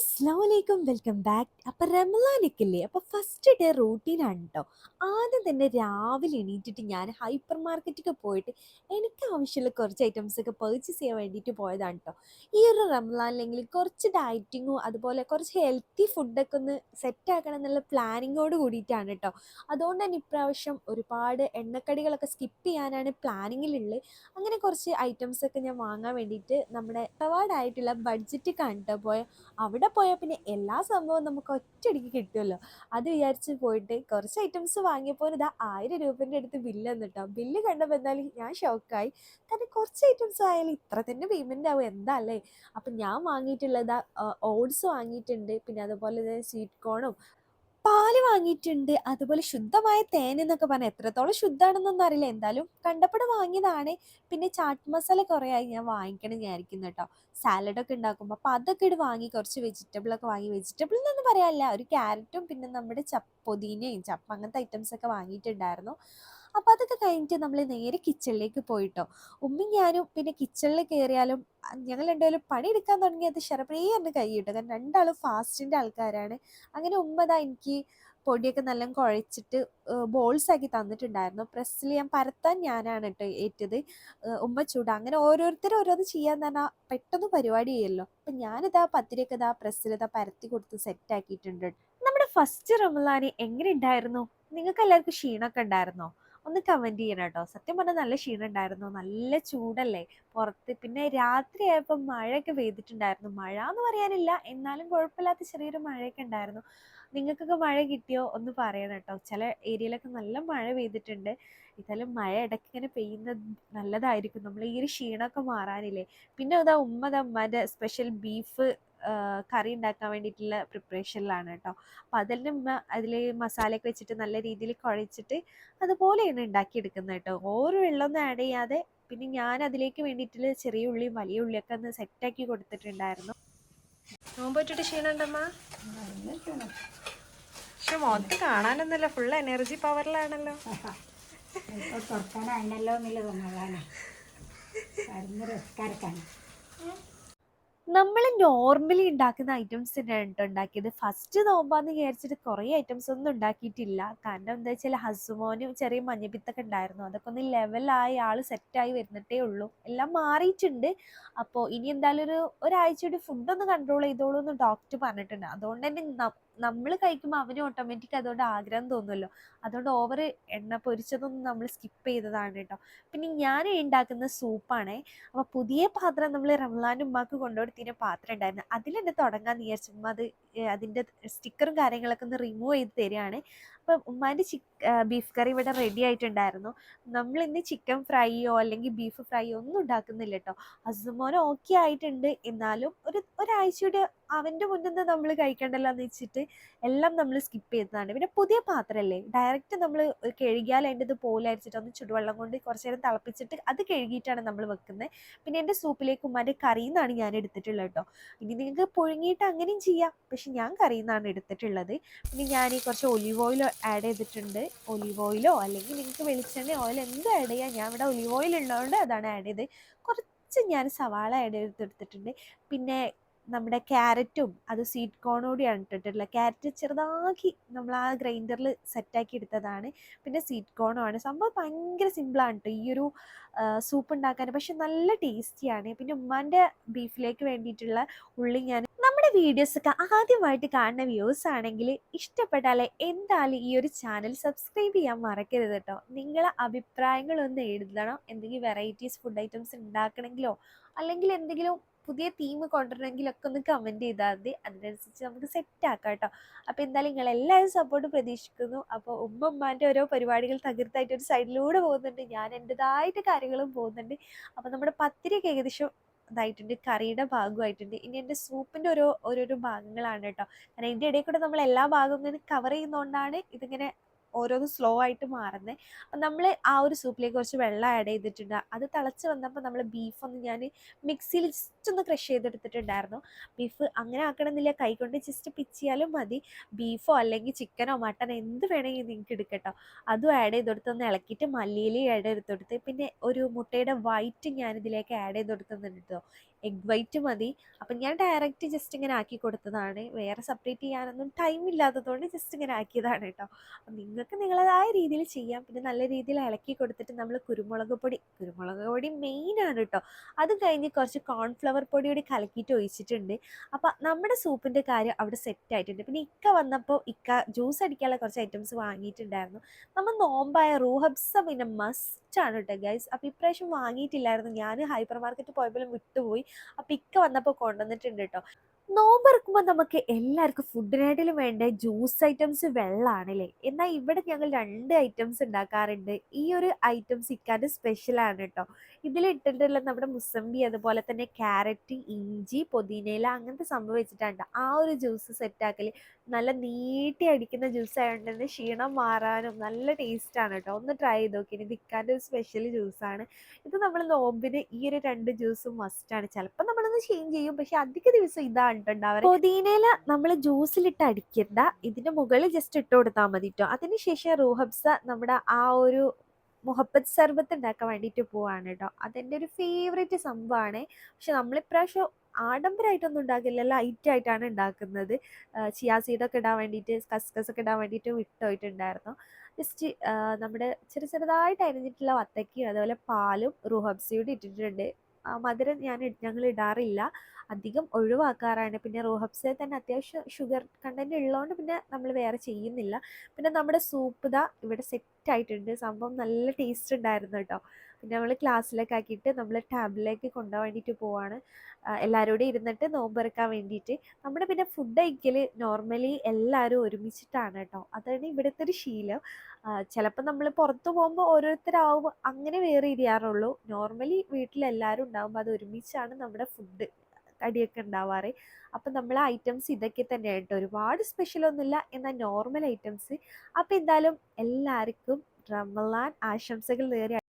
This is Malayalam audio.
അസ്സലാമലൈക്കും. Welcome back. അപ്പം റമലാനൊക്കെ അപ്പോൾ ഫസ്റ്റ് ഡേ റൂട്ടീനാണ് കേട്ടോ ആദ്യം തന്നെ രാവിലെ എണീറ്റിട്ട് ഞാൻ ഹൈപ്പർ മാർക്കറ്റൊക്കെ പോയിട്ട് എനിക്ക് ആവശ്യമുള്ള കുറച്ച് ഐറ്റംസ് ഒക്കെ പർച്ചേസ് ചെയ്യാൻ വേണ്ടിയിട്ട് പോയതാണ് കേട്ടോ ഈ ഒരു റമലാനിലെങ്കിൽ കുറച്ച് ഡയറ്റിങ്ങും അതുപോലെ കുറച്ച് ഹെൽത്തി ഫുഡൊക്കെ ഒന്ന് സെറ്റ് ആക്കണം എന്നുള്ള പ്ലാനിങ്ങോട് കൂടിയിട്ടാണ് കേട്ടോ അതുകൊണ്ട് തന്നെ ഇപ്രാവശ്യം ഒരുപാട് എണ്ണക്കടികളൊക്കെ സ്കിപ്പ് ചെയ്യാനാണ് പ്ലാനിങ്ങിലുള്ളത് അങ്ങനെ കുറച്ച് ഐറ്റംസ് ഒക്കെ ഞാൻ വാങ്ങാൻ വേണ്ടിയിട്ട് നമ്മുടെ പ്രവാഡായിട്ടുള്ള ബഡ്ജറ്റ് കണ്ടിട്ട് പോയ. അവിടെ പോയാൽ പിന്നെ എല്ലാ സംഭവവും നമുക്ക് ഒറ്റയടിക്ക് കിട്ടുമല്ലോ അത് വിചാരിച്ച് പോയിട്ട് കുറച്ച് ഐറ്റംസ് വാങ്ങിയപ്പോൾ ഇതാ ആയിരം രൂപേന്റെ അടുത്ത് ബില്ല് എന്നിട്ടോ ബില്ല് കണ്ടപ്പോൾ എന്തായാലും ഞാൻ ഷോക്കായി കാരണം കുറച്ച് ഐറ്റംസ് ആയാലും ഇത്ര തന്നെ പേയ്മെന്റ് ആവും. എന്താ അല്ലേ? അപ്പം ഞാൻ വാങ്ങിയിട്ടുള്ളത് ഓട്സ് വാങ്ങിയിട്ടുണ്ട്. പിന്നെ അതുപോലെ തന്നെ സ്വീറ്റ് കോണും പാൽ വാങ്ങിയിട്ടുണ്ട്. അതുപോലെ ശുദ്ധമായ തേൻ എന്നൊക്കെ പറഞ്ഞാൽ എത്രത്തോളം ശുദ്ധമാണെന്നൊന്നും അറിയില്ല. എന്തായാലും കണ്ടപ്പോൾ വാങ്ങിയതാണ്. പിന്നെ ചാട്ട് മസാല കുറേ ആയി ഞാൻ വാങ്ങിക്കണം വിചാരിക്കുന്നു കേട്ടോ. സാലഡൊക്കെ ഉണ്ടാക്കുമ്പോൾ അപ്പോൾ അതൊക്കെ ഇട്ട് വാങ്ങി കുറച്ച് വെജിറ്റബിളൊക്കെ വാങ്ങി. വെജിറ്റബിൾ എന്നൊന്നും പറയാനില്ല. ഒരു ക്യാരറ്റും പിന്നെ നമ്മുടെ ചപ്പ് പൊതിനയും ചപ്പ് അങ്ങനത്തെ ഐറ്റംസൊക്കെ വാങ്ങിയിട്ടുണ്ടായിരുന്നു. അപ്പോൾ അതൊക്കെ കഴിഞ്ഞിട്ട് നമ്മൾ നേരെ കിച്ചണിലേക്ക് പോയിട്ടോ. ഉമ്മയും ഞാനും പിന്നെ കിച്ചണിൽ കയറിയാലും ഞങ്ങൾ രണ്ടുപേരും പണിയെടുക്കാൻ തുടങ്ങിയത് ഷെറപ്പേ എന്ന് കൈയിട്ടു. കാരണം രണ്ടാളും ഫാസ്റ്റിന്റെ ആൾക്കാരാണ്. അങ്ങനെ ഉമ്മ ദാ എനിക്ക് പൊടിയൊക്കെ നല്ല കുഴച്ചിട്ട് ബോൾസ് ആക്കി തന്നിട്ടുണ്ടായിരുന്നു. പ്രസ്സിൽ ഞാൻ പരത്താൻ ഞാനാണ് കേട്ടോ ഏറ്റത്. ഉമ്മ ചൂട. അങ്ങനെ ഓരോരുത്തരും ഓരോന്ന് ചെയ്യാൻ പറഞ്ഞാൽ പെട്ടെന്ന് പരിപാടി ചെയ്യല്ലോ. അപ്പം ഞാനിതാ പത്തിരിയൊക്കെ ഇതാ പ്രസ്സിൽ ഇതാ പരത്തി കൊടുത്ത് സെറ്റ് ആക്കിയിട്ടുണ്ട്. നമ്മുടെ ഫസ്റ്റ് റമലാനി എങ്ങനെ ഉണ്ടായിരുന്നു നിങ്ങൾക്ക് എല്ലാവർക്കും ക്ഷീണമൊക്കെ ഉണ്ടായിരുന്നോ ഒന്ന് കമന്റ് ചെയ്യണം കേട്ടോ. സത്യം പറഞ്ഞാൽ നല്ല ക്ഷീണം ഉണ്ടായിരുന്നു. നല്ല ചൂടല്ലേ? പുറത്ത് പിന്നെ രാത്രി ആയപ്പോൾ മഴയൊക്കെ പെയ്തിട്ടുണ്ടായിരുന്നു. മഴ എന്ന് പറയാനില്ല. എന്നാലും കുഴപ്പമില്ലാത്ത ചെറിയൊരു മഴയൊക്കെ ഉണ്ടായിരുന്നു. നിങ്ങൾക്കൊക്കെ മഴ കിട്ടിയോ? ഒന്ന് പറയണം കേട്ടോ. ചില ഏരിയയിലൊക്കെ നല്ല മഴ പെയ്തിട്ടുണ്ട്. ഇതായാലും മഴ ഇടയ്ക്ക് ഇങ്ങനെ പെയ്യുന്നത് നല്ലതായിരിക്കും. നമ്മൾ ഈ ഒരു ക്ഷീണമൊക്കെ മാറാനില്ലേ? പിന്നെ ഇതാ ഉമ്മ ദാ ഉമ്മാന്റെ സ്പെഷ്യൽ ബീഫ് കറി ഉണ്ടാക്കാൻ വേണ്ടിയിട്ടുള്ള പ്രിപ്പറേഷനിലാണ് കേട്ടോ അപ്പം അതിൽ അതിൽ മസാലയൊക്കെ വെച്ചിട്ട് നല്ല രീതിയിൽ കുഴച്ചിട്ട് അതുപോലെയാണ് ഉണ്ടാക്കിയെടുക്കുന്നത് കേട്ടോ ഓരോ വെള്ളമൊന്നും ആഡ് ചെയ്യാതെ പിന്നെ ഞാൻ അതിലേക്ക് വേണ്ടിയിട്ടുള്ള ചെറിയ ഉള്ളിയും വലിയ ഉള്ളിയൊക്കെ ഒന്ന് സെറ്റാക്കി കൊടുത്തിട്ടുണ്ടായിരുന്നു. നോമ്പോറ്റിട്ട് ക്ഷീണുണ്ടമ്മ പക്ഷെ മുഖത്ത് കാണാനൊന്നുമില്ല. ഫുൾ എനർജി പവറിലാണല്ലോ തുറക്കാനാണല്ലോ കടന്ന് റെസ്കാർക്കാണ് നമ്മൾ നോർമലി ഉണ്ടാക്കുന്ന ഐറ്റംസ് തന്നെയാണ് ഉണ്ടാക്കിയത് ഫസ്റ്റ് നോമ്പാന്ന് വിചാരിച്ചിട്ട് കുറേ ഐറ്റംസ് ഒന്നും ഉണ്ടാക്കിയിട്ടില്ല കാരണം എന്താ വെച്ചാൽ ഹസുമോനും ചെറിയ മഞ്ഞപ്പിത്തൊക്കെ ഉണ്ടായിരുന്നു അതൊക്കെ ഒന്ന് ലെവലായി ആൾ സെറ്റായി വരുന്നിട്ടേ ഉള്ളൂ. എല്ലാം മാറിയിട്ടുണ്ട്. അപ്പോൾ ഇനി എന്തായാലും ഒരു ഒരാഴ്ച ഒരാഴ്ചയുടെ ഫുഡൊന്ന് കൺട്രോൾ ചെയ്തോളൂ എന്ന് ഡോക്ടർ പറഞ്ഞിട്ടുണ്ട്. അതുകൊണ്ട് തന്നെ നമ്മൾ കഴിക്കുമ്പോൾ അവന് ഓട്ടോമാറ്റിക് അതുകൊണ്ട് ആഗ്രഹം തോന്നുമല്ലോ അതുകൊണ്ട് ഓവർ എണ്ണ പൊരിച്ചതൊന്നും നമ്മൾ സ്കിപ്പ് ചെയ്തതാണ് കേട്ടോ. പിന്നെ ഞാൻ ഉണ്ടാക്കുന്ന സൂപ്പാണേ അപ്പോൾ പുതിയ പാത്രം നമ്മൾ റംലാൻ ഉമ്മാക്ക് കൊണ്ടുകൊടുത്തിന് പാത്രം ഉണ്ടായിരുന്നു. അതിൽ തുടങ്ങാൻ തുടങ്ങാന്ന് വിചാരിച്ചു ഉമ്മ അത് അതിന്റെ സ്റ്റിക്കറും കാര്യങ്ങളൊക്കെ ഒന്ന് റിമൂവ് ചെയ്ത് തരികയാണ്. അപ്പം ഉമ്മാന്റെ ചിക്ക് ബീഫ് കറി ഇവിടെ റെഡി ആയിട്ടുണ്ടായിരുന്നു. നമ്മൾ ഇന്ന് ചിക്കൻ ഫ്രൈയോ അല്ലെങ്കിൽ ബീഫ് ഫ്രൈയോ ഒന്നും ഉണ്ടാക്കുന്നില്ല കേട്ടോ അസുമോനെ ഓക്കെ ആയിട്ടുണ്ട്. എന്നാലും ഒരു ഒരാഴ്ചയുടെ അവന്റെ മുന്നിൽ നിന്ന് നമ്മൾ കഴിക്കണ്ടല്ലോ എന്ന് വെച്ചിട്ട് എല്ലാം നമ്മൾ സ്കിപ്പ് ചെയ്തതാണ്. പിന്നെ പുതിയ പാത്രമല്ലേ ഡയറക്റ്റ് നമ്മൾ കഴുകിയാൽ അതിന്റെ ഇത് പോലെ അരിച്ചിട്ട് ഒന്ന് ചുടുവെള്ളം കൊണ്ട് കുറച്ച് നേരം തിളപ്പിച്ചിട്ട് അത് കഴുകിയിട്ടാണ് നമ്മൾ വെക്കുന്നത്. പിന്നെ എന്റെ സൂപ്പിലേക്ക് ഉമ്മാന്റെ കറിയിൽ നിന്നാണ് ഞാൻ എടുത്തിട്ടുള്ളത് കേട്ടോ ഇനി നിങ്ങൾക്ക് പുഴുങ്ങിയിട്ട് അങ്ങനെയും ചെയ്യാം. പക്ഷെ ഞാൻ കറിയിൽ നിന്നാണ് എടുത്തിട്ടുള്ളത്. പിന്നെ ഞാൻ ഈ കുറച്ച് ഒലിവ് ഓയിൽ ആഡ് ചെയ്തിട്ടുണ്ട്. ഒലിവ് ഓയിലോ അല്ലെങ്കിൽ നിങ്ങൾക്ക് വെളിച്ചെണ്ണ ഓയിൽ എന്ത് ആഡ് ചെയ്യാം. ഞാൻ ഇവിടെ ഒലിവ് ഓയിൽ ഉള്ളതുകൊണ്ട് അതാണ് ആഡ് ചെയ്ത് കുറച്ച് ഞാൻ സവാള ആഡ് ചെയ്തെടുത്തിട്ടുണ്ട് പിന്നെ നമ്മുടെ ക്യാരറ്റും അത് സ്വീറ്റ് കോണോടെയാണ് ഇട്ടിട്ടുള്ളത്. ക്യാരറ്റ് ചെറുതാക്കി നമ്മൾ ആ ഗ്രൈൻഡറിൽ സെറ്റാക്കി എടുത്തതാണ്. പിന്നെ സ്വീറ്റ് ആണ്. സംഭവം ഭയങ്കര സിമ്പിളാണ് കേട്ടോ ഈ ഒരു സൂപ്പ് ഉണ്ടാക്കാൻ. പക്ഷെ നല്ല ടേസ്റ്റിയാണ് പിന്നെ ഉമ്മാന്റെ ബീഫിലേക്ക് വേണ്ടിയിട്ടുള്ള ഉള്ളി ഞാൻ വീഡിയോസ് ഒക്കെ ആദ്യമായിട്ട് കാണുന്ന വ്യൂസ് ആണെങ്കിൽ ഇഷ്ടപ്പെട്ടാലെ എന്തായാലും ഈ ഒരു ചാനൽ സബ്സ്ക്രൈബ് ചെയ്യാൻ മറക്കരുത് കേട്ടോ നിങ്ങളെ അഭിപ്രായങ്ങളൊന്ന് എഴുതണം. എന്തെങ്കിലും വെറൈറ്റീസ് ഫുഡ് ഐറ്റംസ് ഉണ്ടാക്കണമെങ്കിലോ അല്ലെങ്കിൽ എന്തെങ്കിലും പുതിയ തീം കൊണ്ടുവരണമെങ്കിലൊക്കെ ഒന്ന് കമന്റ് ചെയ്താൽ മതി. അതിനനുസരിച്ച് നമുക്ക് സെറ്റ് ആക്കാം കേട്ടോ അപ്പോൾ എന്തായാലും നിങ്ങൾ എല്ലാവരും സപ്പോർട്ട് പ്രതീക്ഷിക്കുന്നു. അപ്പോൾ ഉമ്മ ഉമ്മാന്റെ ഓരോ പരിപാടികൾ തകർത്തായിട്ട് ഒരു സൈഡിലൂടെ പോകുന്നുണ്ട്. ഞാൻ എന്റെതായിട്ട് കാര്യങ്ങളും പോകുന്നുണ്ട്. അപ്പോൾ നമ്മുടെ പത്തിരിയൊക്കെ ഏകദേശം ഇതായിട്ടുണ്ട് കറിയുടെ ഭാഗമായിട്ടുണ്ട്. ഇനി എന്റെ സൂപ്പിന്റെ ഓരോ ഓരോരോ ഭാഗങ്ങളാണ് കേട്ടോ. കാരണം ഇതിന്റെ ഇടയിൽ കൂടെ നമ്മൾ എല്ലാ ഭാഗവും ഇങ്ങനെ കവർ ചെയ്യുന്നതുകൊണ്ടാണ് ഇതിങ്ങനെ ഓരോന്ന് സ്ലോ ആയിട്ട് മാറുന്നത് നമ്മൾ ആ ഒരു സൂപ്പിലേക്ക് കുറച്ച് വെള്ളം ആഡ് ചെയ്തിട്ടുണ്ട്. അത് തിളച്ച് വന്നപ്പോൾ നമ്മൾ ബീഫ് ഒന്ന് ഞാൻ മിക്സിയിൽ ജസ്റ്റ് ഒന്ന് ക്രഷ് ചെയ്തെടുത്തിട്ടുണ്ടായിരുന്നു. ബീഫ് അങ്ങനെ ആക്കണമെന്നില്ല. കൈകൊണ്ട് ജസ്റ്റ് പിച്ചിയാലും മതി. ബീഫോ അല്ലെങ്കിൽ ചിക്കനോ മട്ടനോ എന്ത് വേണമെങ്കിൽ നിങ്ങൾക്ക് എടുക്കട്ടോ. അതും ആഡ് ചെയ്ത് കൊടുത്തൊന്ന് ഇളക്കിയിട്ട് മല്ലിയില ആഡ് ചെയ്ത് പിന്നെ ഒരു മുട്ടയുടെ വൈറ്റ് ഞാൻ ഇതിലേക്ക് ആഡ് ചെയ്ത് കൊടുക്കുന്നുണ്ട് എഗ് വൈറ്റ് മതി. അപ്പം ഞാൻ ഡയറക്റ്റ് ജസ്റ്റ് ഇങ്ങനെ ആക്കി കൊടുത്തതാണ്. വേറെ സെപ്പറേറ്റ് ചെയ്യാനൊന്നും ടൈം ഇല്ലാത്തതുകൊണ്ട് ജസ്റ്റ് ഇങ്ങനെ ആക്കിയതാണ് കേട്ടോ അപ്പം നിങ്ങൾക്ക് നിങ്ങളതായ രീതിയിൽ ചെയ്യാം. പിന്നെ നല്ല രീതിയിൽ ഇളക്കി കൊടുത്തിട്ട് നമ്മൾ കുരുമുളക് പൊടി കുരുമുളക് പൊടി മെയിനാണ് കേട്ടോ അത് കഴിഞ്ഞ് കുറച്ച് കോൺഫ്ലവർ പൊടി കൂടി കലക്കിയിട്ട് ഒഴിച്ചിട്ടുണ്ട്. അപ്പം നമ്മുടെ സൂപ്പിന്റെ കാര്യം അവിടെ സെറ്റ് ആയിട്ടുണ്ട്. പിന്നെ ഇക്ക വന്നപ്പോൾ ഇക്ക ജ്യൂസ് അടിക്കാനുള്ള കുറച്ച് ഐറ്റംസ് വാങ്ങിയിട്ടുണ്ടായിരുന്നു. നമ്മൾ നോമ്പായ റൂഹബ്സ പിന്നെ മസ്റ്റാണ് കേട്ടോ ഗൈസ് അപ്പം ഇപ്രാവശ്യം വാങ്ങിയിട്ടില്ലായിരുന്നു. ഞാൻ ഹൈപ്പർ മാർക്കറ്റ് പോയപ്പോഴും വിട്ടുപോയി. അപ്പം ഇക്ക വന്നപ്പോൾ കൊണ്ടുവന്നിട്ടുണ്ട് കേട്ടോ നോമ്പെറുക്കുമ്പോൾ നമുക്ക് എല്ലാവർക്കും ഫുഡിനായിട്ടും വേണ്ട? ജ്യൂസ് ഐറ്റംസ് വെള്ളമാണല്ലേ എന്നാൽ ഇവിടെ ഞങ്ങൾ രണ്ട് ഐറ്റംസ് ഉണ്ടാക്കാറുണ്ട്. ഈ ഒരു ഐറ്റംസ് ഇക്കാന്റെ സ്പെഷ്യലാണ് കേട്ടോ ഇതിലിട്ടിട്ടുള്ള നമ്മുടെ മുസമ്പി അതുപോലെ തന്നെ ക്യാരറ്റ് ഇഞ്ചി പുതിനയില അങ്ങനത്തെ സംഭവം വെച്ചിട്ടാണ് ആ ഒരു ജ്യൂസ് സെറ്റാക്കൽ നല്ല നീട്ടി അടിക്കുന്ന ജ്യൂസ് ആയതുകൊണ്ട് തന്നെ ക്ഷീണം മാറാനും നല്ല ടേസ്റ്റാണ് കേട്ടോ ഒന്ന് ട്രൈ ചെയ്ത് നോക്കി. ഇത് ഇക്കാന്റെ ഒരു സ്പെഷ്യൽ ജ്യൂസാണ് ഇത് നമ്മൾ നോമ്പിന് ഈ ഒരു രണ്ട് ജ്യൂസും മസ്റ്റാണ് ചിലപ്പോൾ നമ്മളൊന്ന് ചേഞ്ച് ചെയ്യും. പക്ഷേ അധിക ദിവസം ഇതാണ് കേട്ടോ ഉണ്ടാവാറ് പുതിനയില നമ്മൾ ജ്യൂസിലിട്ട് അടിക്കണ്ട. ഇതിന്റെ മുകളിൽ ജസ്റ്റ് ഇട്ട് കൊടുത്താൽ മതി കേട്ടോ അതിനുശേഷം റൂഹബ്സ നമ്മുടെ ആ ഒരു മുഹബത്ത് സർബത്ത് ഉണ്ടാക്കാൻ വേണ്ടിയിട്ട് പോവാണ് കേട്ടോ അതെന്റെ ഒരു ഫേവറേറ്റ് സംഭവമാണ് പക്ഷെ നമ്മളിപ്രാവശ്യം ആഡംബരമായിട്ടൊന്നും ഉണ്ടാക്കില്ല ലൈറ്റ് ആയിട്ടാണ് ഉണ്ടാക്കുന്നത്. ചിയാസീഡൊക്കെ ഇടാൻ വേണ്ടിയിട്ട് കസ്കസ് ഒക്കെ ഇടാൻ വേണ്ടിയിട്ട് വിട്ടുപോയിട്ടുണ്ടായിരുന്നു ജസ്റ്റ് നമ്മുടെ ചെറു ചെറുതായിട്ട് അരിഞ്ഞിട്ടുള്ള വത്തക്കയും അതുപോലെ പാലും റുഹബ്സയും ഇട്ടിട്ടുണ്ട്. മധുരം ഞാൻ ഞങ്ങൾ ഇടാറില്ല. അധികം ഒഴിവാക്കാറാണ്. പിന്നെ റോഹബ്സിൽ തന്നെ അത്യാവശ്യം ഷുഗർ കണ്ടന്റ് ഉള്ളതുകൊണ്ട് പിന്നെ നമ്മൾ വേറെ ചെയ്യുന്നില്ല. പിന്നെ നമ്മുടെ സൂപ്പ് ഇതാ ഇവിടെ സെറ്റ് ആയിട്ടുണ്ട്. സംഭവം നല്ല ടേസ്റ്റ് ഉണ്ടായിരുന്നു കേട്ടോ. പിന്നെ നമ്മൾ ക്ലാസ്സിലേക്ക് ആക്കിയിട്ട് നമ്മൾ ടാബിലേക്ക് കൊണ്ടുപോകാൻ വേണ്ടിയിട്ട് പോവാണ്. എല്ലാവരോടും ഇരുന്നിട്ട് നോമ്പെറുക്കാൻ വേണ്ടിയിട്ട്. നമ്മുടെ പിന്നെ ഫുഡ് കഴിക്കൽ നോർമലി എല്ലാവരും ഒരുമിച്ചിട്ടാണ് കേട്ടോ. അതാണ് ഇവിടുത്തെ ഒരു ശീലം. ചിലപ്പോൾ നമ്മൾ പുറത്തു പോകുമ്പോൾ ഓരോരുത്തരാവും അങ്ങനെ വേറെ ഇരിയാറുള്ളൂ. നോർമലി വീട്ടിലെല്ലാവരും ഉണ്ടാകുമ്പോൾ അത് ഒരുമിച്ചാണ് നമ്മുടെ ഫുഡ് കടിയൊക്കെ ഉണ്ടാവാറ്. അപ്പം നമ്മൾ ഐറ്റംസ് ഇതൊക്കെ തന്നെയാണ് കേട്ടോ ഒരുപാട് സ്പെഷ്യൽ ഒന്നുമില്ല. എന്നാൽ നോർമൽ ഐറ്റംസ് അപ്പം എന്തായാലും എല്ലാവർക്കും റമലാൻ ആശംസകൾ നേരെ